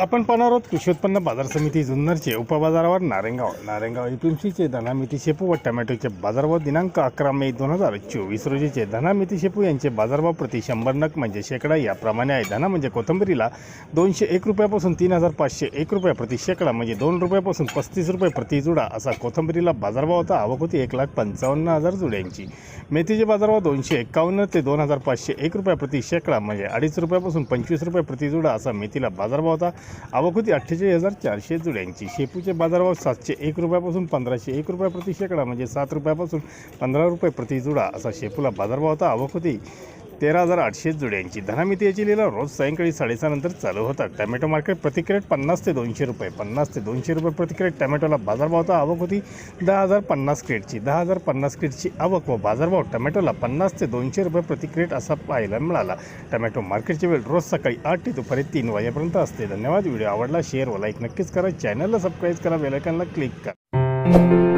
आपण पाहणार आहोत कृषी उत्पन्न बाजार समिती जुन्नरचे उपबाजारावर नारेंगाव. नारेंगाव एपीएमसीचे धनामिती शेपू व टमॅटोचे बाजारभाव दिनांक अकरा मे दोन हजार चोवीस रोजीचे. धना शेपू यांचे बाजारभाव प्रति शंभर नग म्हणजे शेकडा याप्रमाणे आहे. धना म्हणजे कोथंबरीला दोनशे एक रुपयापासून तीन हजार पाचशे एक रुपया प्रति शेकडा म्हणजे दोन रुपयापासून पस्तीस रुपये प्रति जुडा असा कोथंबरीला बाजारभाव होता. आवक होती एक लाख पंचावन्न हजार जुड्यांची. मेथीचे बाजारभाव दोनशे एक्कावन्न ते दोन हजार पाचशे एक रुपया प्रति शेकडा म्हणजे अडीच रुपयापासून पंचवीस रुपये प्रति जुडा असा मेथीला बाजारभाव होता. आवक होती अठ्ठेचाळीस हजार चारशे जुड्यांची. शेपूचे बाजारभाव सातशे एक रुपयापासून पंधराशे एक रुपया प्रति शेकडा म्हणजे सात रुपयापासून पंधरा रुपये प्रति जुडा असा शेपूला बाजारभाव होता. आवक होती तेरा हजार आठशे जुड्यांची. धनामिती याची लिहिला रोज सायंकाळी साडेसहानंतर चालू होतात. टॅमॅटो मार्केट प्रति कॅरेट पन्नास ते दोनशे रुपये पन्नास ते दोनशे रुपये प्रति कॅरेट टॅमॅटोला बाजारभाव आवक होती दहा हजार पन्नास क्रेटची. दहा हजार पन्नास क्रेटची आवक व बाजारभाव टमॅटोला पन्नास ते दोनशे रुपये प्रति क्रेट असा पाहायला मिळाला. टॅमॅटो मार्केटची वेळ रोज सकाळी आठ ते दुपारी तीन वाजेपर्यंत असते. धन्यवाद. व्हिडिओ आवडला शेअर व लाईक नक्कीच करा. चॅनलला सबस्क्राईब करा बेलायकनला क्लिक करा.